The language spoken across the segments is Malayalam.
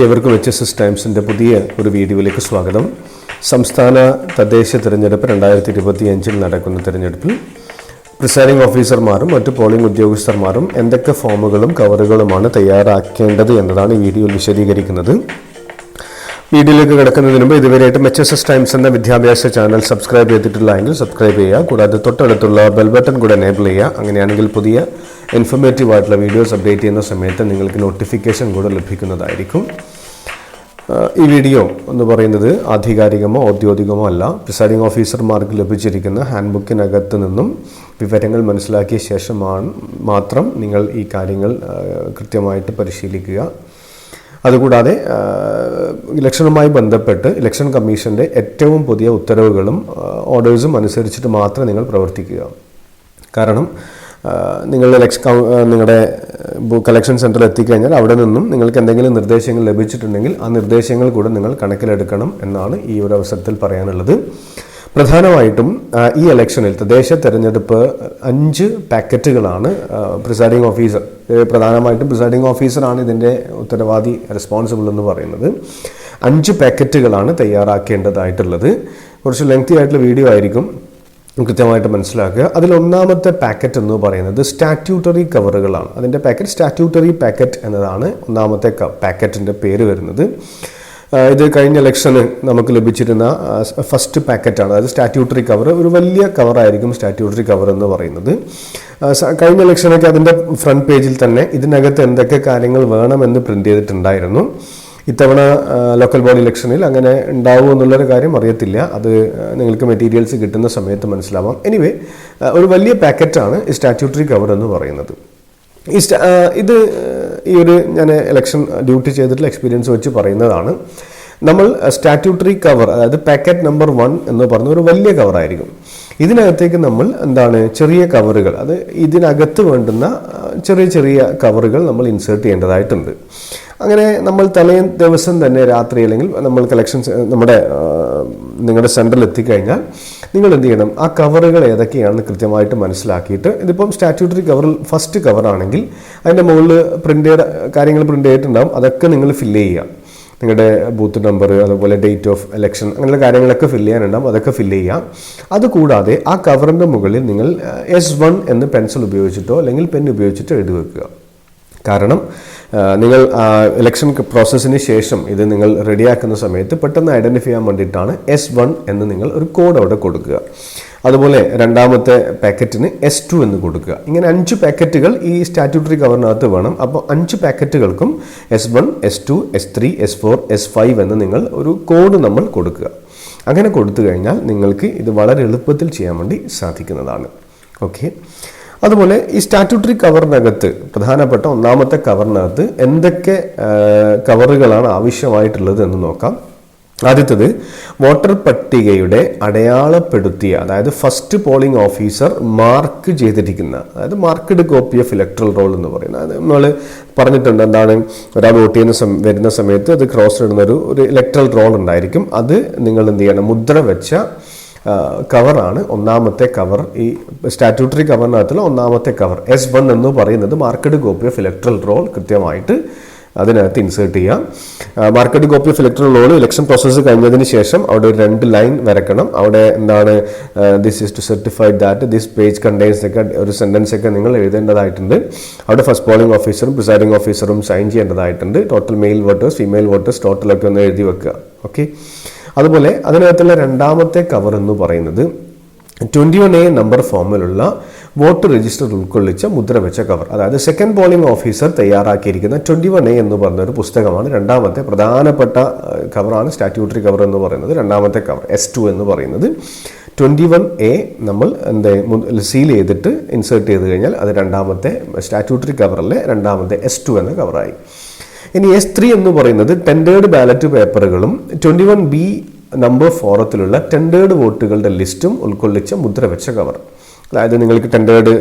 ഏവർക്കും എച്ച് എസ് എസ് ടൈംസിന്റെ പുതിയ ഒരു വീഡിയോയിലേക്ക് സ്വാഗതം. സംസ്ഥാന തദ്ദേശ തിരഞ്ഞെടുപ്പ് രണ്ടായിരത്തി ഇരുപത്തി അഞ്ചിൽ നടക്കുന്ന തിരഞ്ഞെടുപ്പിൽ പ്രിസൈഡിംഗ് ഓഫീസർമാരും മറ്റ് പോളിംഗ് ഉദ്യോഗസ്ഥർമാരും എന്തൊക്കെ ഫോമുകളും കവറുകളുമാണ് തയ്യാറാക്കേണ്ടത് എന്നതാണ് ഈ വീഡിയോയിൽ വിശദീകരിക്കുന്നത്. വീഡിയോയിലേക്ക് കിടക്കുന്നതിന് മുമ്പ് ഇതുവരെയായിട്ടും എച്ച് എസ് എസ് ടൈംസ് എന്ന വിദ്യാഭ്യാസ ചാനൽ സബ്സ്ക്രൈബ് ചെയ്തിട്ടില്ല എങ്കിൽ സബ്സ്ക്രൈബ് ചെയ്യുക. കൂടാതെ തൊട്ടടുത്തുള്ള ബെൽ ബട്ടൺ കൂടെ എനേബിൾ ചെയ്യുക. അങ്ങനെയാണെങ്കിൽ പുതിയ ഇൻഫർമേറ്റീവ് ആയിട്ടുള്ള വീഡിയോസ് അപ്ഡേറ്റ് ചെയ്യുന്ന സമയത്ത് നിങ്ങൾക്ക് നോട്ടിഫിക്കേഷൻ കൂടെ ലഭിക്കുന്നതായിരിക്കും. ഈ വീഡിയോ എന്ന് പറയുന്നത് ആധികാരികമോ ഔദ്യോഗികമോ അല്ല. പ്രിസൈഡിംഗ് ഓഫീസർമാർക്ക് ലഭിച്ചിരിക്കുന്ന ഹാൻഡ് ബുക്കിനകത്ത് നിന്നും വിവരങ്ങൾ മനസ്സിലാക്കിയ ശേഷമാണ് മാത്രം നിങ്ങൾ ഈ കാര്യങ്ങൾ കൃത്യമായിട്ട് പരിശീലിക്കുക. അതുകൂടാതെ ഇലക്ഷനുമായി ബന്ധപ്പെട്ട് ഇലക്ഷൻ കമ്മീഷന്റെ ഏറ്റവും പുതിയ ഉത്തരവുകളും ഓർഡേഴ്സും അനുസരിച്ചിട്ട് മാത്രം നിങ്ങൾ പ്രവർത്തിക്കുക. കാരണം കൗ- ആ, നിങ്ങളുടെ കളക്ഷൻ സെന്ററിൽ എത്തിക്കഴിഞ്ഞാൽ അവിടെ നിന്നും നിങ്ങൾക്ക് എന്തെങ്കിലും നിർദ്ദേശങ്ങൾ ലഭിച്ചിട്ടുണ്ടെങ്കിൽ ആ നിർദ്ദേശങ്ങൾ കൂടെ നിങ്ങൾ കണക്കിലെടുക്കണം എന്നാണ് ഈ ഒരു അവസരത്തിൽ പറയാനുള്ളത്. പ്രധാനമായിട്ടും ഈ ഇലക്ഷനിൽ തദ്ദേശ തെരഞ്ഞെടുപ്പ് അഞ്ച് പാക്കറ്റുകളാണ് പ്രിസൈഡിംഗ് ഓഫീസർ പ്രധാനമായിട്ടും പ്രിസൈഡിംഗ് ഓഫീസറാണ് ഇതിന്റെ ഉത്തരവാദി റെസ്പോൺസിബിൾ എന്ന് പറയുന്നത്. അഞ്ച് പാക്കറ്റുകളാണ് തയ്യാറാക്കേണ്ടതായിട്ടുള്ളത്. കുറച്ച് ലെങ്തി ആയിട്ടുള്ള വീഡിയോ ആയിരിക്കും. കൃത്യമായിട്ട് മനസ്സിലാക്കുക. അതിലൊന്നാമത്തെ പാക്കറ്റ് എന്ന് പറയുന്നത് സ്റ്റാറ്റ്യൂട്ടറി കവറുകളാണ് അതിന്റെ പാക്കറ്റ് സ്റ്റാറ്റ്യൂട്ടറി പാക്കറ്റ് എന്നതാണ് ഒന്നാമത്തെ പാക്കറ്റിന്റെ പേര് വരുന്നത്. ഇത് കഴിഞ്ഞ ഇലക്ഷന് നമുക്ക് ലഭിച്ചിരുന്ന ഫസ്റ്റ് പാക്കറ്റാണ് അതായത് സ്റ്റാറ്റ്യൂട്ടറി കവർ ഒരു വലിയ കവറായിരിക്കും സ്റ്റാറ്റ്യൂട്ടറി കവർ എന്ന് പറയുന്നത്. കഴിഞ്ഞ ഇലക്ഷനൊക്കെ അതിന്റെ ഫ്രണ്ട് പേജിൽ തന്നെ ഇതിനകത്ത് എന്തൊക്കെ കാര്യങ്ങൾ വേണമെന്ന് പ്രിന്റ് ചെയ്തിട്ടുണ്ടായിരുന്നു. ഇത്തവണ ലോക്കൽ ബോഡി ഇലക്ഷനിൽ അങ്ങനെ ഉണ്ടാവുമോ എന്നുള്ളൊരു കാര്യം അറിയത്തില്ല. അത് നിങ്ങൾക്ക് മെറ്റീരിയൽസ് കിട്ടുന്ന സമയത്ത് മനസ്സിലാവാം. എനിവേ ഒരു വലിയ പാക്കറ്റാണ് ഈ സ്റ്റാറ്റ്യൂട്ടറി കവർ എന്ന് പറയുന്നത്. ഈ ഇത് ഈ ഒരു ഞാൻ ഇലക്ഷൻ ഡ്യൂട്ടി ചെയ്തിട്ടുള്ള എക്സ്പീരിയൻസ് വെച്ച് പറയുന്നതാണ്. നമ്മൾ സ്റ്റാറ്റ്യൂട്ടറി കവർ അതായത് പാക്കറ്റ് നമ്പർ വൺ എന്ന് പറഞ്ഞ ഒരു വലിയ കവറായിരിക്കും ഇതിനകത്തേക്ക് നമ്മൾ എന്താണ് ചെറിയ കവറുകൾ അത് ഇതിനകത്ത് വേണ്ടുന്ന ചെറിയ ചെറിയ കവറുകൾ നമ്മൾ ഇൻസേർട്ട് ചെയ്യേണ്ടതായിട്ടുണ്ട്. അങ്ങനെ നമ്മൾ തലേ ദിവസം തന്നെ രാത്രി അല്ലെങ്കിൽ നമ്മൾ കളക്ഷൻസ് നമ്മുടെ നിങ്ങളുടെ സെന്ററിൽ എത്തിക്കഴിഞ്ഞാൽ നിങ്ങൾ എന്ത് ചെയ്യണം? ആ കവറുകൾ ഏതൊക്കെയാണെന്ന് കൃത്യമായിട്ട് മനസ്സിലാക്കിയിട്ട് ഇതിപ്പം സ്റ്റാറ്റ്യൂട്ടറി കവറിൽ ഫസ്റ്റ് കവറാണെങ്കിൽ അതിന്റെ മുകളിൽ പ്രിന്റ് കാര്യങ്ങൾ പ്രിന്റ് ചെയ്തിട്ടുണ്ടാകും അതൊക്കെ നിങ്ങൾ ഫില്ല് ചെയ്യുക. നിങ്ങളുടെ ബൂത്ത് നമ്പർ അതുപോലെ ഡേറ്റ് ഓഫ് ഇലക്ഷൻ അങ്ങനെയുള്ള കാര്യങ്ങളൊക്കെ ഫില്ല് ചെയ്യാനുണ്ടാകും അതൊക്കെ ഫില്ല് ചെയ്യാം അതുകൂടാതെ ആ കവറിന്റെ മുകളിൽ നിങ്ങൾ എസ് വൺ എന്ന് പെൻസിൽ ഉപയോഗിച്ചിട്ടോ അല്ലെങ്കിൽ പെൻ ഉപയോഗിച്ചിട്ടോ എഴുതി വെക്കുക. കാരണം നിങ്ങൾ ഇലക്ഷൻ പ്രോസസ്സിന് ശേഷം ഇത് നിങ്ങൾ റെഡിയാക്കുന്ന സമയത്ത് പെട്ടെന്ന് ഐഡന്റിഫൈ ചെയ്യാൻ വേണ്ടിയിട്ടാണ് എസ് വൺ എന്ന് നിങ്ങൾ ഒരു കോഡ് അവിടെ കൊടുക്കുക. അതുപോലെ രണ്ടാമത്തെ പാക്കറ്റിന് എസ് ടു എന്ന് കൊടുക്കുക. ഇങ്ങനെ അഞ്ച് പാക്കറ്റുകൾ ഈ സ്റ്റാറ്റ്യൂട്ടറി കവറിനകത്ത് വേണം. അപ്പോൾ അഞ്ച് പാക്കറ്റുകൾക്കും S one S two S three S four S five എന്ന് നിങ്ങൾ ഒരു കോഡ് നമ്മൾ കൊടുക്കുക. അങ്ങനെ കൊടുത്തു കഴിഞ്ഞാൽ നിങ്ങൾക്ക് ഇത് വളരെ എളുപ്പത്തിൽ ചെയ്യാൻ വേണ്ടി സാധിക്കുന്നതാണ്. ഓക്കെ അതുപോലെ ഈ സ്റ്റാറ്റ്യൂട്ടറി കവറിനകത്ത് പ്രധാനപ്പെട്ട ഒന്നാമത്തെ കവറിനകത്ത് എന്തൊക്കെ കവറുകളാണ് ആവശ്യമായിട്ടുള്ളത് എന്ന് നോക്കാം. ആദ്യത്തത് വോട്ടർ പട്ടികയുടെ അടയാളപ്പെടുത്തിയ അതായത് ഫസ്റ്റ് പോളിംഗ് ഓഫീസർ മാർക്ക് ചെയ്തിരിക്കുന്ന അതായത് marked copy of electoral roll എന്ന് പറയുന്നത് അത് നമ്മൾ പറഞ്ഞിട്ടുണ്ട് എന്താണ് ഒരാൾ വോട്ട് ചെയ്യുന്ന വരുന്ന സമയത്ത് അത് ക്രോസ് ഇടുന്ന ഒരു ഒരു ഇലക്ട്രൽ റോൾ ഉണ്ടായിരിക്കും. അത് നിങ്ങൾ എന്ത് ചെയ്യണം മുദ്ര വെച്ച കവറാണ് ഒന്നാമത്തെ കവർ ഈ സ്റ്റാറ്റ്യൂട്ടറി കവറിനകത്തുള്ള ഒന്നാമത്തെ കവർ എസ് വൺ എന്ന് പറയുന്നത് marked copy of electoral roll കൃത്യമായിട്ട് അതിനകത്ത് ഇൻസേർട്ട് ചെയ്യാം. Marked copy of electoral roll election process കഴിഞ്ഞതിന് ശേഷം അവിടെ ഒരു രണ്ട് ലൈൻ വരക്കണം. അവിടെ എന്താണ് this is to certified that this page contains ഒക്കെ ഒരു സെന്റൻസ് ഒക്കെ നിങ്ങൾ എഴുതേണ്ടതായിട്ടുണ്ട്. അവിടെ ഫസ്റ്റ് പോളിംഗ് ഓഫീസറും പ്രിസൈഡിംഗ് ഓഫീസറും സൈൻ ചെയ്യേണ്ടതായിട്ടുണ്ട്. Total male voters female voters ടോട്ടലൊക്കെ ഒന്ന് എഴുതി വെക്കുക. ഓക്കെ അതുപോലെ അതിനകത്തുള്ള രണ്ടാമത്തെ കവർ എന്ന് പറയുന്നത് ട്വന്റി വൺ എ നമ്പർ ഫോമിലുള്ള വോട്ട് രജിസ്റ്റർ ഉൾക്കൊള്ളിച്ച മുദ്ര വെച്ച കവർ അതായത് സെക്കൻഡ് പോളിംഗ് ഓഫീസർ തയ്യാറാക്കിയിരിക്കുന്ന ട്വന്റി വൺ എ എന്ന് പറഞ്ഞ ഒരു പുസ്തകമാണ് രണ്ടാമത്തെ പ്രധാനപ്പെട്ട കവറാണ് സ്റ്റാറ്റ്യൂട്ടറി കവർ എന്ന് പറയുന്നത് രണ്ടാമത്തെ കവർ എസ് ടു എന്ന് പറയുന്നത്. ട്വന്റി വൺ എ നമ്മൾ എന്താ സീൽ ചെയ്തിട്ട് ഇൻസേർട്ട് ചെയ്ത് കഴിഞ്ഞാൽ അത് രണ്ടാമത്തെ സ്റ്റാറ്റ്യൂട്ടറി കവറിലെ രണ്ടാമത്തെ എസ് ടു എന്ന കവറായി ഇനി എസ് ത്രീ എന്ന് പറയുന്നത് ടെൻഡേർഡ് ബാലറ്റ് പേപ്പറുകളും ട്വന്റി വൺ ബി നമ്പർ ഫോറത്തിലുള്ള ടെൻഡേർഡ് വോട്ടുകളുടെ ലിസ്റ്റും ഉൾക്കൊള്ളിച്ച മുദ്ര വെച്ച കവർ അതായത് നിങ്ങൾക്ക് ടെൻഡേർഡ്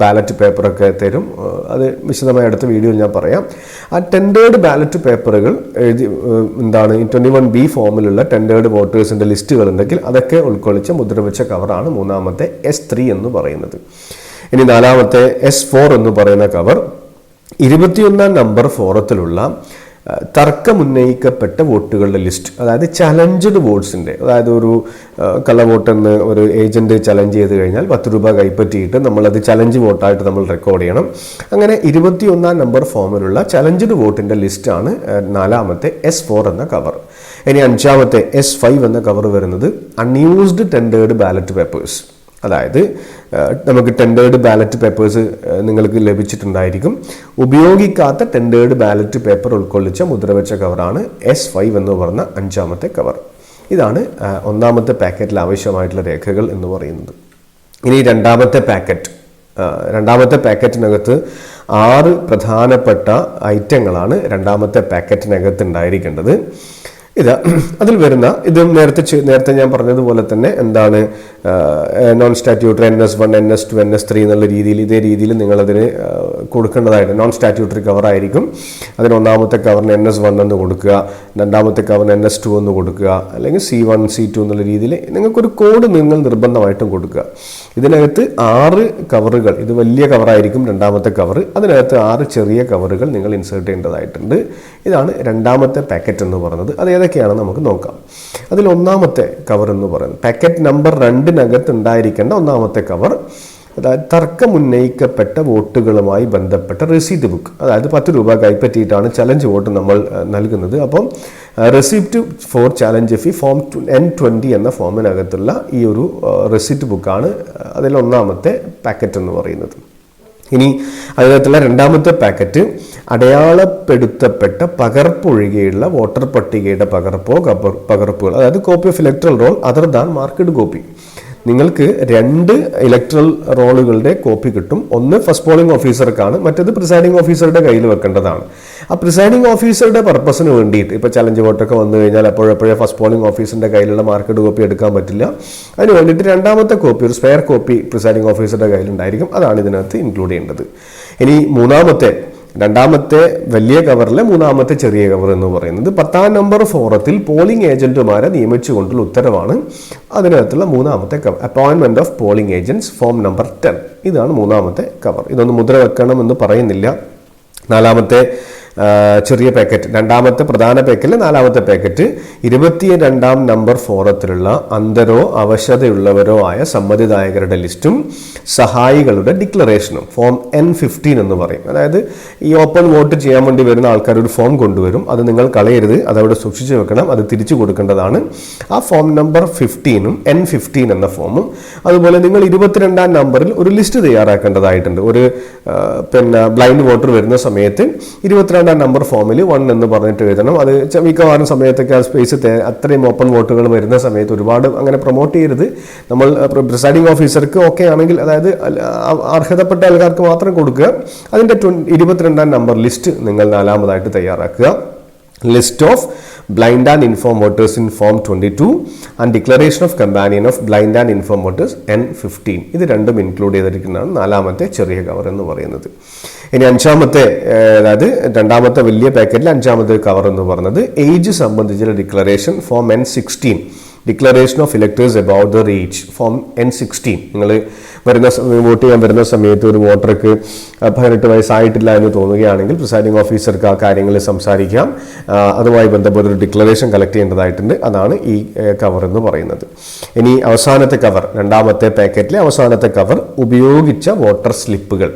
ബാലറ്റ് പേപ്പറൊക്കെ തരും. അത് വിശദമായി അടുത്ത വീഡിയോയിൽ ഞാൻ പറയാം. ആ ടെൻഡേർഡ് ബാലറ്റ് പേപ്പറുകൾ എഴുതി എന്താണ് ട്വന്റി വൺ ബി ഫോമിലുള്ള ടെൻഡേർഡ് വോട്ടേഴ്സിന്റെ ലിസ്റ്റുകൾ ഉണ്ടെങ്കിൽ അതൊക്കെ ഉൾക്കൊള്ളിച്ച മുദ്ര വെച്ച കവറാണ് മൂന്നാമത്തെ എസ് ത്രീ എന്ന് പറയുന്നത്. ഇനി നാലാമത്തെ എസ് ഫോർ എന്ന് പറയുന്ന കവർ ഇരുപത്തിയൊന്നാം നമ്പർ ഫോറത്തിലുള്ള തർക്കമുന്നയിക്കപ്പെട്ട വോട്ടുകളുടെ ലിസ്റ്റ് അതായത് ചലഞ്ചഡ് വോട്ട്സിന്റെ അതായത് ഒരു കള്ള വോട്ടെന്ന് ഒരു ഏജന്റ് ചലഞ്ച് ചെയ്ത് കഴിഞ്ഞാൽ പത്ത് രൂപ കൈപ്പറ്റിയിട്ട് നമ്മളത് ചലഞ്ച് വോട്ടായിട്ട് നമ്മൾ റെക്കോർഡ് ചെയ്യണം. അങ്ങനെ ഇരുപത്തിയൊന്നാം നമ്പർ ഫോമിലുള്ള ചലഞ്ചഡ് വോട്ടിന്റെ ലിസ്റ്റാണ് നാലാമത്തെ എസ് ഫോർ എന്ന കവർ. ഇനി അഞ്ചാമത്തെ എസ് ഫൈവ് എന്ന കവർ വരുന്നത് അൺയൂസ്ഡ് ടെൻഡേർഡ് ബാലറ്റ് പേപ്പേഴ്സ്. അതായത് നമുക്ക് ടെൻഡേർഡ് ബാലറ്റ് പേപ്പേഴ്സ് നിങ്ങൾക്ക് ലഭിച്ചിട്ടുണ്ടായിരിക്കും. ഉപയോഗിക്കാത്ത ടെൻഡേർഡ് ബാലറ്റ് പേപ്പർ ഉൾക്കൊള്ളിച്ച മുദ്രവെച്ച കവറാണ് എസ് ഫൈവ് എന്ന് പറഞ്ഞ അഞ്ചാമത്തെ കവർ ഇതാണ് ഒന്നാമത്തെ പാക്കറ്റിൽ ആവശ്യമായിട്ടുള്ള രേഖകൾ എന്ന് പറയുന്നത്. ഇനി രണ്ടാമത്തെ പാക്കറ്റ് രണ്ടാമത്തെ പാക്കറ്റിനകത്ത് ആറ് പ്രധാനപ്പെട്ട ഐറ്റങ്ങളാണ് രണ്ടാമത്തെ പാക്കറ്റിനകത്ത് ഉണ്ടായിരിക്കേണ്ടത്. ഇത് അതിൽ വരുന്ന ഇത് നേരത്തെ നേരത്തെ ഞാൻ പറഞ്ഞതുപോലെ തന്നെ എന്താണ് non statutory N S one N S two N S three എന്നുള്ള രീതിയിൽ ഇതേ രീതിയിൽ നിങ്ങളതിന് കൊടുക്കേണ്ടതായിട്ട് നോൺ സ്റ്റാറ്റ്യൂട്ടറി കവർ ആയിരിക്കും. അതിന് ഒന്നാമത്തെ കവറിന് എൻ എസ് വൺ എന്ന് കൊടുക്കുക. രണ്ടാമത്തെ കവറിന് എൻ എസ് ടു എന്ന് കൊടുക്കുക. അല്ലെങ്കിൽ സി വൺ സി ടു എന്നുള്ള രീതിയിൽ നിങ്ങൾക്കൊരു കോഡ് നിങ്ങൾ നിർബന്ധമായിട്ടും കൊടുക്കുക. ഇതിനകത്ത് ആറ് കവറുകൾ ഇത് വലിയ കവറായിരിക്കും രണ്ടാമത്തെ കവർ അതിനകത്ത് ആറ് ചെറിയ കവറുകൾ നിങ്ങൾ ഇൻസേർട്ട് ചെയ്യേണ്ടതായിട്ടുണ്ട്. ഇതാണ് രണ്ടാമത്തെ പാക്കറ്റ് എന്ന് പറയുന്നത്. അത് ഏതൊക്കെയാണെന്ന് നമുക്ക് നോക്കാം. അതിൽ ഒന്നാമത്തെ കവർ എന്ന് പറയുന്നത്. പാക്കറ്റ് നമ്പർ രണ്ടിനകത്ത് ഉണ്ടായിരിക്കേണ്ട ഒന്നാമത്തെ കവർ അതായത് തർക്കം ഉന്നയിക്കപ്പെട്ട വോട്ടുകളുമായി ബന്ധപ്പെട്ട റെസീപ്റ്റ് ബുക്ക് അതായത് പത്ത് രൂപ കൈപ്പറ്റിയിട്ടാണ് ചലഞ്ച് വോട്ട് നമ്മൾ നൽകുന്നത്. അപ്പം receipt for challenge fee form to N twenty എന്ന ഫോമിനകത്തുള്ള ഈ ഒരു റെസിപ്റ്റ് ബുക്കാണ് അതിലൊന്നാമത്തെ പാക്കറ്റ് എന്ന് പറയുന്നത്. ഇനി അതിനകത്തുള്ള രണ്ടാമത്തെ പാക്കറ്റ് അടയാളപ്പെടുത്തപ്പെട്ട പകർപ്പൊഴികെയുള്ള വോട്ടർ പട്ടികയുടെ പകർപ്പോ പകർപ്പുകൾ അതായത് copy of electoral roll other than marked copy നിങ്ങൾക്ക് രണ്ട് ഇലക്ട്രൽ റോളുകളുടെ കോപ്പി കിട്ടും. ഒന്ന് ഫസ്റ്റ് പോളിംഗ് ഓഫീസർക്കാണ് മറ്റത് പ്രിസൈഡിംഗ് ഓഫീസറുടെ കയ്യിൽ വെക്കേണ്ടതാണ്. ആ പ്രിസൈഡിംഗ് ഓഫീസറുടെ പർപ്പസിന് വേണ്ടിയിട്ട് ഇപ്പോൾ ചലഞ്ച് വോട്ടൊക്കെ വന്നു കഴിഞ്ഞാൽ അപ്പോഴപ്പോഴേ ഫസ്റ്റ് പോളിംഗ് ഓഫീസറിന്റെ കയ്യിലുള്ള മാർക്കറ്റ് കോപ്പി എടുക്കാൻ പറ്റില്ല. അതിന് വേണ്ടിയിട്ട് രണ്ടാമത്തെ കോപ്പി ഒരു സ്പെയർ കോപ്പി പ്രിസൈഡിംഗ് ഓഫീസറുടെ കയ്യിലുണ്ടായിരിക്കും. അതാണ് ഇതിനകത്ത് ഇൻക്ലൂഡ് ചെയ്യേണ്ടത്. ഇനി മൂന്നാമത്തെ രണ്ടാമത്തെ വലിയ കവറിലെ മൂന്നാമത്തെ ചെറിയ കവർ എന്ന് പറയുന്നത്. പത്താം നമ്പർ ഫോറത്തിൽ പോളിംഗ് ഏജന്റുമാരെ നിയമിച്ചുകൊണ്ടുള്ള ഉത്തരവാണ് അതിനകത്തുള്ള മൂന്നാമത്തെ cover appointment of polling agents form number ten ഇതാണ് മൂന്നാമത്തെ കവർ ഇതൊന്ന് മുദ്ര വെക്കണം എന്ന് പറയുന്നില്ല. നാലാമത്തെ ചെറിയ പാക്കറ്റ് രണ്ടാമത്തെ പ്രധാന പാക്കറ്റിൽ നാലാമത്തെ പാക്കറ്റ് ഇരുപത്തി രണ്ടാം നമ്പർ ഫോറത്തിലുള്ള അന്തരോ അവശതയുള്ളവരോ ആയ സമ്മതിദായകരുടെ ലിസ്റ്റും സഹായികളുടെ ഡിക്ലറേഷനും ഫോം എൻ ഫിഫ്റ്റീൻ എന്ന് പറയും. അതായത് ഈ ഓപ്പൺ വോട്ട് ചെയ്യാൻ വേണ്ടി വരുന്ന ആൾക്കാർ ഒരു ഫോം കൊണ്ടുവരും. അത് നിങ്ങൾ കളയരുത്. അത് അവിടെ സൂക്ഷിച്ചു വെക്കണം. അത് തിരിച്ചു കൊടുക്കേണ്ടതാണ്. ആ ഫോം നമ്പർ ഫിഫ്റ്റീനും എൻ ഫിഫ്റ്റീൻ എന്ന ഫോമും അതുപോലെ നിങ്ങൾ ഇരുപത്തിരണ്ടാം നമ്പറിൽ ഒരു ലിസ്റ്റ് തയ്യാറാക്കേണ്ടതായിട്ടുണ്ട്. ഒരു പിന്നെ ബ്ലൈൻഡ് വോട്ടർ വരുന്ന സമയത്ത് ഇരുപത്തിരണ്ടാം നമ്പർ ഫോമിൽ വൺ എന്ന് പറഞ്ഞിട്ട് എഴുതണം. അത് മിക്കവാറും സമയത്തൊക്കെ ആ സ്പേസ് അത്രയും ഓപ്പൺ വോട്ടുകൾ വരുന്ന സമയത്ത് ഒരുപാട് അങ്ങനെ പ്രൊമോട്ട് ചെയ്യരുത്. നമ്മൾ പ്രിസൈഡിംഗ് ഓഫീസർക്ക് ഓക്കെ ആണെങ്കിൽ അതായത് അർഹതപ്പെട്ട ആൾക്കാർക്ക് മാത്രം കൊടുക്കുക. അതിന്റെ ഇരുപത്തിരണ്ടാം നമ്പർ ലിസ്റ്റ് നിങ്ങൾ നാലാമതായിട്ട് തയ്യാറാക്കുക. List of blind and infirm voters in form twenty two and declaration of companion of blind and infirm voters N fifteen ഇത് രണ്ടും ഇൻക്ലൂഡ് ചെയ്തിരിക്കുന്നതാണ് നാലാമത്തെ ചെറിയ കവർ എന്ന് പറയുന്നത്. ഇനി അഞ്ചാമത്തെ അതായത് രണ്ടാമത്തെ വലിയ പാക്കറ്റിൽ അഞ്ചാമത്തെ കവർ എന്ന് പറഞ്ഞത് ഏജ് സംബന്ധിച്ചുള്ള declaration form N sixteen declaration of electors about their age form N sixteen നിങ്ങൾ വരുന്ന വോട്ട് ചെയ്യാൻ വരുന്ന സമയത്ത് ഒരു വോട്ടർക്ക് പതിനെട്ട് വയസ്സായിട്ടില്ല എന്ന് തോന്നുകയാണെങ്കിൽ പ്രിസൈഡിംഗ് ഓഫീസർക്ക് ആ കാര്യങ്ങൾ സംസാരിക്കാം. അതുമായി ബന്ധപ്പെട്ട ഒരു ഡിക്ലറേഷൻ കളക്ട് ചെയ്യേണ്ടതായിട്ടുണ്ട്. അതാണ് ഈ കവർ എന്ന് പറയുന്നത്. ഇനി അവസാനത്തെ കവർ രണ്ടാമത്തെ പാക്കറ്റിലെ അവസാനത്തെ കവർ ഉപയോഗിച്ച വോട്ടർ സ്ലിപ്പുകൾ.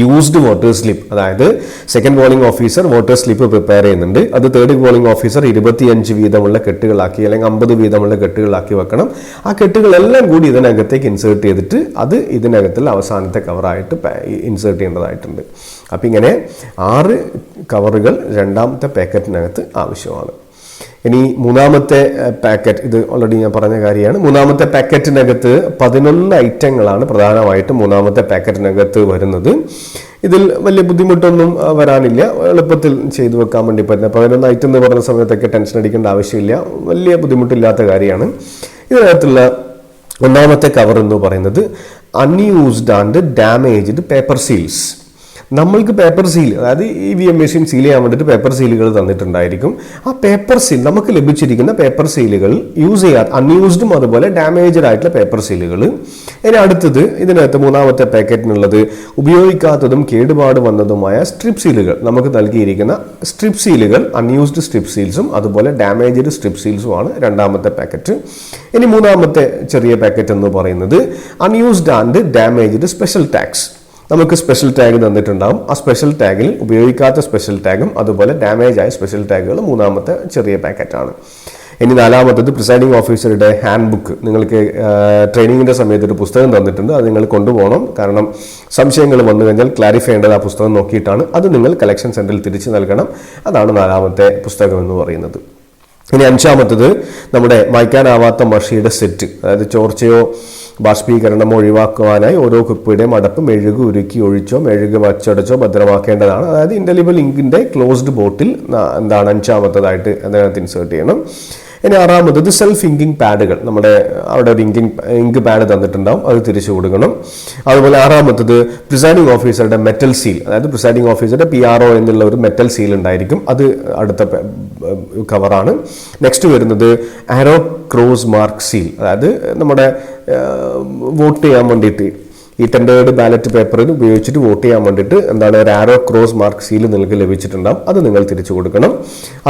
യൂസ്ഡ് വോട്ടേഴ്സ് സ്ലിപ്പ് അതായത് second polling officer voters slip prepare ചെയ്യുന്നുണ്ട്. അത് തേർഡ് പോളിംഗ് ഓഫീസർ ഇരുപത്തിയഞ്ച് വീതമുള്ള കെട്ടുകളാക്കി അല്ലെങ്കിൽ അമ്പത് വീതമുള്ള കെട്ടുകളാക്കി വെക്കണം. ആ കെട്ടുകളെല്ലാം കൂടി ഇതിനകത്തേക്ക് ഇൻസേർട്ട് ചെയ്തിട്ട് അത് ഇതിനകത്തുള്ള അവസാനത്തെ കവറായിട്ട് ഇൻസേർട്ട് ചെയ്യേണ്ടതായിട്ടുണ്ട്. അപ്പം ഇങ്ങനെ ആറ് കവറുകൾ രണ്ടാമത്തെ പാക്കറ്റിനകത്ത് ആവശ്യമാണ്. ഇനി മൂന്നാമത്തെ പാക്കറ്റ് ഇത് ഓൾറെഡി ഞാൻ പറഞ്ഞ കാര്യമാണ്. മൂന്നാമത്തെ പാക്കറ്റിനകത്ത് പതിനൊന്ന് ഐറ്റങ്ങളാണ് പ്രധാനമായിട്ടും മൂന്നാമത്തെ പാക്കറ്റിനകത്ത് വരുന്നത്. ഇതിൽ വലിയ ബുദ്ധിമുട്ടൊന്നും വരാനില്ല. എളുപ്പത്തിൽ ചെയ്തു വെക്കാൻ വേണ്ടി പറ്റുന്ന പതിനൊന്ന് ഐറ്റം എന്ന് പറഞ്ഞ സമയത്തൊക്കെ ടെൻഷൻ അടിക്കേണ്ട ആവശ്യമില്ല. വലിയ ബുദ്ധിമുട്ടില്ലാത്ത കാര്യമാണ്. ഇതിനകത്തുള്ള ഒന്നാമത്തെ കവർ എന്ന് പറയുന്നത് unused and damaged paper seals നമ്മൾക്ക് പേപ്പർ സീൽ അതായത് ഈ വി എം മെഷീൻ സീൽ ചെയ്യാൻ വേണ്ടിയിട്ട് പേപ്പർ സീലുകൾ തന്നിട്ടുണ്ടായിരിക്കും. ആ പേപ്പർ സീൽ നമുക്ക് ലഭിച്ചിരിക്കുന്ന പേപ്പർ സീലുകൾ യൂസ് ചെയ്യാത്ത അൺയൂസ്ഡും അതുപോലെ ഡാമേജഡ് ആയിട്ടുള്ള പേപ്പർ സീലുകൾ ഇനി അടുത്തത് ഇതിനകത്ത് മൂന്നാമത്തെ പാക്കറ്റിനുള്ളത് ഉപയോഗിക്കാത്തതും കേടുപാട് വന്നതുമായ സ്ട്രിപ്പ് സീലുകൾ നമുക്ക് നൽകിയിരിക്കുന്ന സ്ട്രിപ്പ് സീലുകൾ അൺയൂസ്ഡ് സ്ട്രിപ്പ് സീൽസും അതുപോലെ ഡാമേജഡ് സ്ട്രിപ്പ് സീൽസും ആണ് രണ്ടാമത്തെ പാക്കറ്റ് ഇനി മൂന്നാമത്തെ ചെറിയ പാക്കറ്റ് എന്ന് പറയുന്നത് unused and damaged special tags നമുക്ക് സ്പെഷ്യൽ ടാഗ് തന്നിട്ടുണ്ടാകും ആ സ്പെഷ്യൽ ടാഗിൽ ഉപയോഗിക്കാത്ത സ്പെഷ്യൽ ടാഗും അതുപോലെ ഡാമേജ് ആയ സ്പെഷ്യൽ ടാഗുകൾ മൂന്നാമത്തെ ചെറിയ പാക്കറ്റാണ് ഇനി നാലാമത്തത് പ്രിസൈഡിംഗ് ഓഫീസറുടെ ഹാൻഡ് ബുക്ക് നിങ്ങൾക്ക് ട്രെയിനിങ്ങിന്റെ സമയത്ത് ഒരു പുസ്തകം തന്നിട്ടുണ്ട്. അത് നിങ്ങൾ കൊണ്ടുപോകണം. കാരണം സംശയങ്ങൾ വന്നു കഴിഞ്ഞാൽ ക്ലാരിഫൈ ചെയ്യേണ്ടത് ആ പുസ്തകം നോക്കിയിട്ടാണ്. അത് നിങ്ങൾ കളക്ഷൻ സെന്ററിൽ തിരിച്ചു നൽകണം. അതാണ് നാലാമത്തെ പുസ്തകം എന്ന് പറയുന്നത്. ഇനി അഞ്ചാമത്തത് നമ്മുടെ വായിക്കാനാവാത്ത മഷിയുടെ സെറ്റ് അതായത് ചോർച്ചയോ ബാഷ്പീകരണമോ ഒഴിവാക്കുവാനായി ഓരോ കുപ്പിയുടെയും അടപ്പ് മെഴുക് ഉരുക്കി ഒഴിച്ചോ മെഴുക് വച്ചടച്ചോ ഭദ്രമാക്കേണ്ടതാണ്. അതായത് ഇൻഡലിബിൾ ഇങ്കിന്റെ ക്ലോസ്ഡ് ബോട്ടിൽ എന്താണ് അഞ്ചാമത്തതായിട്ട് അതിനകത്ത് ഇൻസേർട്ട് ചെയ്യണം. ഇനി ആറാമത്തത് സെൽഫ് ഇങ്കിങ് പാഡുകൾ നമ്മുടെ അവിടെ ഒരു ഇങ്കിങ് ഇങ്ക് പാഡ് തന്നിട്ടുണ്ടാവും. അത് തിരിച്ചു കൊടുക്കണം. അതുപോലെ ആറാമത്തത് പ്രിസൈഡിംഗ് ഓഫീസറുടെ മെറ്റൽ സീൽ അതായത് പ്രിസൈഡിംഗ് ഓഫീസറുടെ പി ആർ ഒ എന്നുള്ള ഒരു മെറ്റൽ സീൽ ഉണ്ടായിരിക്കും. അത് അടുത്ത കവറാണ് നെക്സ്റ്റ് വരുന്നത് ആരോ ക്രോസ് മാർക്ക് സീൽ അതായത് നമ്മുടെ വോട്ട് ചെയ്യാൻ വേണ്ടിയിട്ട് ഈ ടെൻഡേർഡ് ബാലറ്റ് പേപ്പറിൽ ഉപയോഗിച്ചിട്ട് വോട്ട് ചെയ്യാൻ വേണ്ടിയിട്ട് എന്താണ് ഒരു ആരോ ക്രോസ് മാർക്ക് സീൽ നിങ്ങൾക്ക് ലഭിച്ചിട്ടുണ്ടാവും. അത് നിങ്ങൾ തിരിച്ചു കൊടുക്കണം.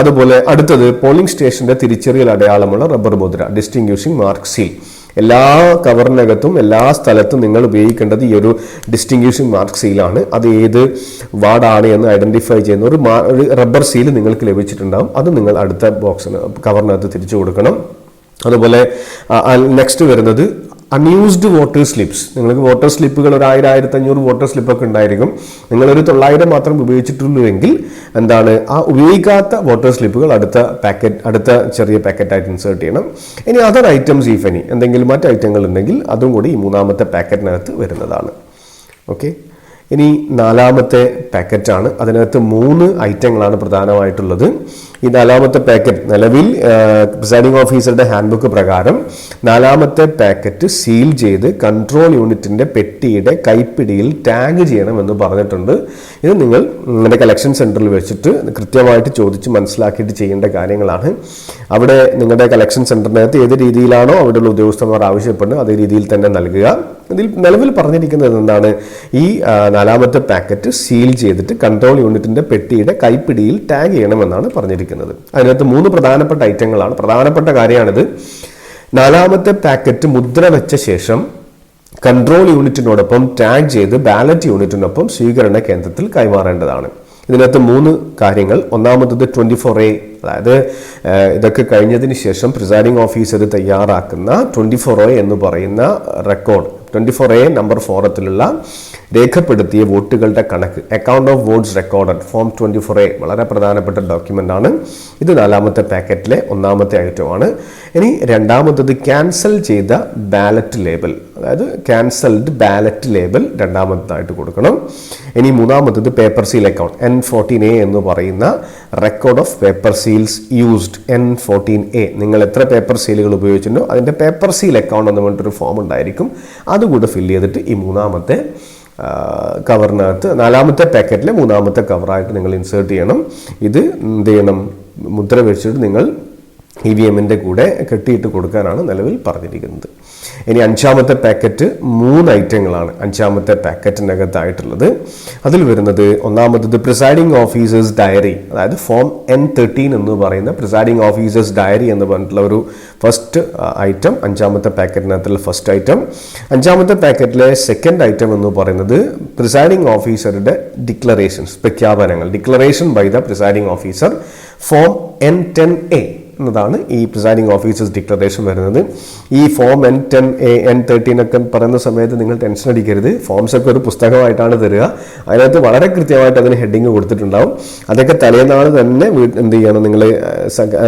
അതുപോലെ അടുത്തത് പോളിംഗ് സ്റ്റേഷന്റെ തിരിച്ചറിയൽ അടയാളമുള്ള റബ്ബർ മുദ്ര ഡിസ്റ്റിങ്യൂഷിംഗ് മാർക്ക് സീൽ എല്ലാ കവറിനകത്തും എല്ലാ സ്ഥലത്തും നിങ്ങൾ ഉപയോഗിക്കേണ്ടത് ഈ ഒരു ഡിസ്റ്റിങ്യൂഷിംഗ് മാർക്ക് സീലാണ് അത് ഏത് വാർഡാണ് എന്ന് ഐഡന്റിഫൈ ചെയ്യുന്ന ഒരു ഒരു റബ്ബർ സീൽ നിങ്ങൾക്ക് ലഭിച്ചിട്ടുണ്ടാവും. അത് നിങ്ങൾ അടുത്ത ബോക്സിന് കവറിനകത്ത് തിരിച്ചു കൊടുക്കണം. അതുപോലെ നെക്സ്റ്റ് വരുന്നത് അൺയൂസ്ഡ് വോട്ടർ സ്ലിപ്സ് നിങ്ങൾക്ക് വോട്ടർ സ്ലിപ്പുകൾ ഒരു ആയിരം ആയിരത്തി അഞ്ഞൂറ് വോട്ടർ സ്ലിപ്പൊക്കെ ഉണ്ടായിരിക്കും. നിങ്ങളൊരു തൊള്ളായിരം മാത്രം ഉപയോഗിച്ചിട്ടുള്ളൂവെങ്കിൽ എന്താണ്? ആ ഉപയോഗിക്കാത്ത വോട്ടർ സ്ലിപ്പുകൾ അടുത്ത പാക്കറ്റ് അടുത്ത ചെറിയ പാക്കറ്റായിട്ട് ഇൻസേർട്ട് ചെയ്യണം. ഇനി അതർ ഐറ്റംസ് ഈഫ് എനി എന്തെങ്കിലും മറ്റ് ഐറ്റങ്ങൾ ഉണ്ടെങ്കിൽ അതും കൂടി ഈ മൂന്നാമത്തെ പാക്കറ്റിനകത്ത് വരുന്നതാണ്. ഓക്കെ ഇനി നാലാമത്തെ പാക്കറ്റാണ്. അതിനകത്ത് മൂന്ന് ഐറ്റങ്ങളാണ് പ്രധാനമായിട്ടുള്ളത്. ഈ നാലാമത്തെ പാക്കറ്റ് നിലവിൽ പ്രിസൈഡിംഗ് ഓഫീസറുടെ ഹാൻഡ് ബുക്ക് പ്രകാരം നാലാമത്തെ പാക്കറ്റ് സീൽ ചെയ്ത് കൺട്രോൾ യൂണിറ്റിന്റെ പെട്ടിയുടെ കൈപ്പിടിയിൽ ടാഗ് ചെയ്യണമെന്ന് പറഞ്ഞിട്ടുണ്ട്. ഇത് നിങ്ങൾ നിങ്ങളുടെ കളക്ഷൻ സെന്ററിൽ വെച്ചിട്ട് കൃത്യമായിട്ട് ചോദിച്ച് മനസ്സിലാക്കിയിട്ട് ചെയ്യേണ്ട കാര്യങ്ങളാണ്. അവിടെ നിങ്ങളുടെ കളക്ഷൻ സെന്ററിനകത്ത് ഏത് രീതിയിലാണോ അവിടെയുള്ള ഉദ്യോഗസ്ഥന്മാർ ആവശ്യപ്പെടുന്നത് അതേ രീതിയിൽ തന്നെ നൽകുക. ഇതിൽ നിലവിൽ പറഞ്ഞിരിക്കുന്നത് എന്താണ്? ഈ നാലാമത്തെ പാക്കറ്റ് സീൽ ചെയ്തിട്ട് കൺട്രോൾ യൂണിറ്റിന്റെ പെട്ടിയുടെ കൈപ്പിടിയിൽ ടാഗ് ചെയ്യണമെന്നാണ് പറഞ്ഞിരിക്കുന്നത്. അതിനകത്ത് മൂന്ന് പ്രധാനപ്പെട്ട ഐറ്റങ്ങളാണ് പ്രധാനപ്പെട്ട കാര്യമാണിത്. നാലാമത്തെ പാക്കറ്റ് മുദ്ര വെച്ച ശേഷം കൺട്രോൾ യൂണിറ്റിനോടൊപ്പം ടാഗ് ചെയ്ത് ബാലറ്റ് യൂണിറ്റിനൊപ്പം സ്വീകരണ കേന്ദ്രത്തിൽ കൈമാറേണ്ടതാണ്. ഇതിനകത്ത് മൂന്ന് കാര്യങ്ങൾ. ഒന്നാമത്തത് ട്വന്റി ഫോർ എ അതായത് ഇതൊക്കെ കഴിഞ്ഞതിന് ശേഷം പ്രിസൈഡിംഗ് ഓഫീസർ തയ്യാറാക്കുന്ന ട്വന്റി ഫോർ എ എന്ന് പറയുന്ന record twenty four A number ഫോറത്തിലുള്ള രേഖപ്പെടുത്തിയ വോട്ടുകളുടെ കണക്ക്. Account of votes recorded form twenty four A വളരെ പ്രധാനപ്പെട്ട ഡോക്യുമെന്റ് ആണ്. ഇത് നാലാമത്തെ പാക്കറ്റിലെ ഒന്നാമത്തെ ഐറ്റമാണ്. ഇനി രണ്ടാമത്തത് ക്യാൻസൽ ചെയ്ത ബാലറ്റ് ലേബൽ അതായത് ക്യാൻസൽഡ് ബാലറ്റ് ലേബൽ രണ്ടാമതായിട്ട് കൊടുക്കണം. ഇനി മൂന്നാമത്തത് paper seal account N fourteen A എന്ന് പറയുന്ന record of paper seals used N fourteen A നിങ്ങൾ എത്ര പേപ്പർ സീലുകൾ ഉപയോഗിച്ചിട്ടുണ്ടോ? അതിന്റെ പേപ്പർ സീൽ അക്കൗണ്ട് എന്ന് പറഞ്ഞിട്ടൊരു ഫോം ഉണ്ടായിരിക്കും. അതുകൂടെ ഫില്ല് ചെയ്തിട്ട് ഈ മൂന്നാമത്തെ കവറിനകത്ത് നാലാമത്തെ പാക്കറ്റിലെ മൂന്നാമത്തെ കവറായിട്ട് നിങ്ങൾ ഇൻസേർട്ട് ചെയ്യണം. ഇത് എന്ത് ചെയ്യണം? മുദ്ര വെച്ചിട്ട് നിങ്ങൾ ഇ വി എമ്മിന്റെ കൂടെ കെട്ടിയിട്ട് കൊടുക്കാനാണ് നിലവിൽ പറഞ്ഞിരിക്കുന്നത്. ഇനി അഞ്ചാമത്തെ പാക്കറ്റ് മൂന്ന് ഐറ്റങ്ങളാണ് അഞ്ചാമത്തെ പാക്കറ്റിനകത്തായിട്ടുള്ളത്. അതിൽ വരുന്നത് ഒന്നാമത്തത് പ്രിസൈഡിംഗ് ഓഫീസേഴ്സ് ഡയറി അതായത് ഫോം എൻ തേർട്ടീൻ എന്ന് പറയുന്ന പ്രിസൈഡിംഗ് ഓഫീസേഴ്സ് ഡയറി എന്ന് പറഞ്ഞിട്ടുള്ള ഒരു ഫസ്റ്റ് ഐറ്റം അഞ്ചാമത്തെ പാക്കറ്റിനകത്തുള്ള ഫസ്റ്റ് ഐറ്റം അഞ്ചാമത്തെ പാക്കറ്റിലെ സെക്കൻഡ് ഐറ്റം എന്ന് പറയുന്നത് പ്രിസൈഡിംഗ് ഓഫീസറുടെ ഡിക്ലറേഷൻസ് പ്രഖ്യാപനങ്ങൾ. Declaration by the presiding officer form N ten A എന്നതാണ് ഈ പ്രിസൈഡിംഗ് ഓഫീസേഴ്സ് ഡിക്ലറേഷൻ വരുന്നത്. ഈ form N ten A N thirteen ഒക്കെ പറയുന്ന സമയത്ത് നിങ്ങൾ ടെൻഷൻ അടിക്കരുത്. ഫോംസ് ഒക്കെ ഒരു പുസ്തകമായിട്ടാണ് തരിക. അതിനകത്ത് വളരെ കൃത്യമായിട്ട് അതിന് ഹെഡിങ് കൊടുത്തിട്ടുണ്ടാവും. അതൊക്കെ തലേന്നാൾ തന്നെ എന്ത് ചെയ്യണം? നിങ്ങൾ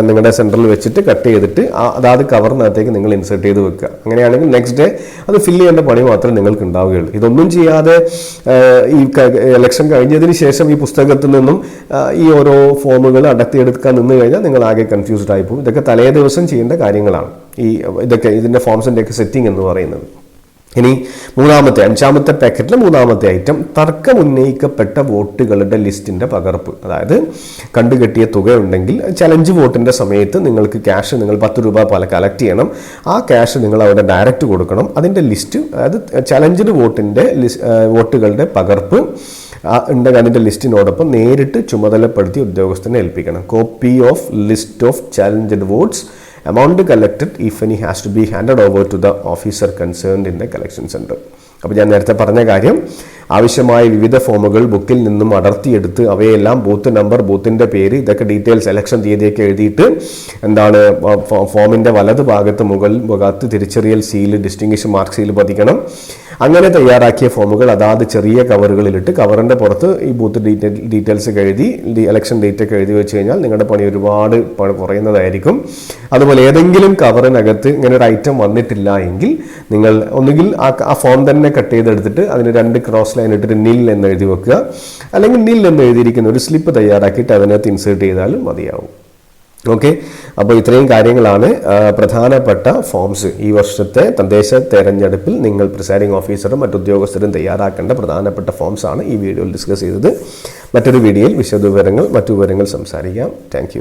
നിങ്ങളുടെ സെന്ററിൽ വെച്ചിട്ട് കട്ട് ചെയ്തിട്ട് അതാത് കവറിനകത്തേക്ക് നിങ്ങൾ ഇൻസേർട്ട് ചെയ്ത് വെക്കുക. അങ്ങനെയാണെങ്കിൽ നെക്സ്റ്റ് ഡേ അത് ഫില്ല് ചെയ്യേണ്ട പണി മാത്രമേ നിങ്ങൾക്ക് ഉണ്ടാവുകയുള്ളൂ. ഇതൊന്നും ചെയ്യാതെ ഈ ഇലക്ഷൻ കഴിഞ്ഞതിന് ശേഷം ഈ പുസ്തകത്തിൽ നിന്നും ഈ ഓരോ ഫോമുകൾ അടക്കിയെടുക്കാൻ നിന്ന് കഴിഞ്ഞാൽ നിങ്ങൾ ആകെ കൺഫ്യൂസ്ഡ് ആയി പോകും ഇതൊക്കെ തലേ ദിവസം ചെയ്യേണ്ട കാര്യങ്ങളാണ്. ഈ ഇതൊക്കെ ഇതിന്റെ ഫോംസിന്റെ ഒക്കെ സെറ്റിംഗ് എന്ന് പറയുന്നത്. ഇനി മൂന്നാമത്തെ അഞ്ചാമത്തെ പാക്കറ്റിലെ മൂന്നാമത്തെ ഐറ്റം തർക്കം ഉന്നയിക്കപ്പെട്ട വോട്ടുകളുടെ ലിസ്റ്റിന്റെ പകർപ്പ്. അതായത് കണ്ടുകെട്ടിയ തുക ഉണ്ടെങ്കിൽ ചലഞ്ച് വോട്ടിന്റെ സമയത്ത് നിങ്ങൾക്ക് ക്യാഷ് നിങ്ങൾ പത്ത് രൂപ പോലെ കളക്ട് ചെയ്യണം. ആ ക്യാഷ് നിങ്ങൾ അവിടെ ഡയറക്റ്റ് കൊടുക്കണം. അതിന്റെ ലിസ്റ്റ് അതായത് ചലഞ്ചിന് വോട്ടിന്റെ ലിസ്- വോട്ടുകളുടെ പകർപ്പ്. ഉണ്ടെങ്കിൽ അതിന്റെ ലിസ്റ്റിനോടൊപ്പം നേരിട്ട് ചുമതലപ്പെടുത്തി ഉദ്യോഗസ്ഥനെ ഏൽപ്പിക്കണം. Copy of list of challenged votes amount collected if any has to be handed over to the officer concerned in the collection centre അപ്പോൾ ഞാൻ നേരത്തെ പറഞ്ഞ കാര്യം ആവശ്യമായ വിവിധ ഫോമുകൾ ബുക്കിൽ നിന്നും അടർത്തിയെടുത്ത് അവയെല്ലാം ബൂത്ത് നമ്പർ ബൂത്തിന്റെ പേര് ഇതൊക്കെ ഡീറ്റെയിൽസ് ഇലക്ഷൻ തീയതിയൊക്കെ എഴുതിയിട്ട് എന്താണ് ഫോമിന്റെ വലത് ഭാഗത്ത് മുകൾ ഭാഗത്ത് തിരിച്ചറിയൽ സീൽ ഡിസ്റ്റിങ്ഷൻ മാർക്ക് സീൽ പതിക്കണം. അങ്ങനെ തയ്യാറാക്കിയ ഫോമുകൾ അതാത് ചെറിയ കവറുകളിലിട്ട് കവറിന്റെ പുറത്ത് ഈ ബൂത്ത് ഡീറ്റെയിൽ ഡീറ്റെയിൽസ് എഴുതി ഇലക്ഷൻ ഡേറ്റ് ഒക്കെ എഴുതി വെച്ച് കഴിഞ്ഞാൽ നിങ്ങളുടെ പണി ഒരുപാട് കുറയുന്നതായിരിക്കും. അതുപോലെ ഏതെങ്കിലും കവറിനകത്ത് ഇങ്ങനെ ഒരു ഐറ്റം വന്നിട്ടില്ല എങ്കിൽ നിങ്ങൾ ഒന്നുകിൽ ആ ആ ഫോം തന്നെ കട്ട് ചെയ്തെടുത്തിട്ട് അതിന് രണ്ട് ക്രോസ് ലൈൻ ഇട്ടിട്ട് നിൽ എന്ന് എഴുതി വെക്കുക. അല്ലെങ്കിൽ നിൽ എന്ന് എഴുതിയിരിക്കുന്ന ഒരു സ്ലിപ്പ് തയ്യാറാക്കിയിട്ട് അതിനകത്ത് ഇൻസേർട്ട് ചെയ്താലും മതിയാവും. ഓക്കെ അപ്പോൾ ഇത്രയും കാര്യങ്ങളാണ് പ്രധാനപ്പെട്ട ഫോംസ് ഈ വർഷത്തെ തദ്ദേശ തെരഞ്ഞെടുപ്പിൽ നിങ്ങൾ പ്രിസൈഡിംഗ് ഓഫീസറും മറ്റു ഉദ്യോഗസ്ഥരും തയ്യാറാക്കേണ്ട പ്രധാനപ്പെട്ട ഫോംസ് ആണ് ഈ വീഡിയോയിൽ ഡിസ്കസ് ചെയ്തത്. മറ്റൊരു വീഡിയോയിൽ വിശദവിവരങ്ങൾ മറ്റു വിവരങ്ങൾ സംസാരിക്കാം. താങ്ക്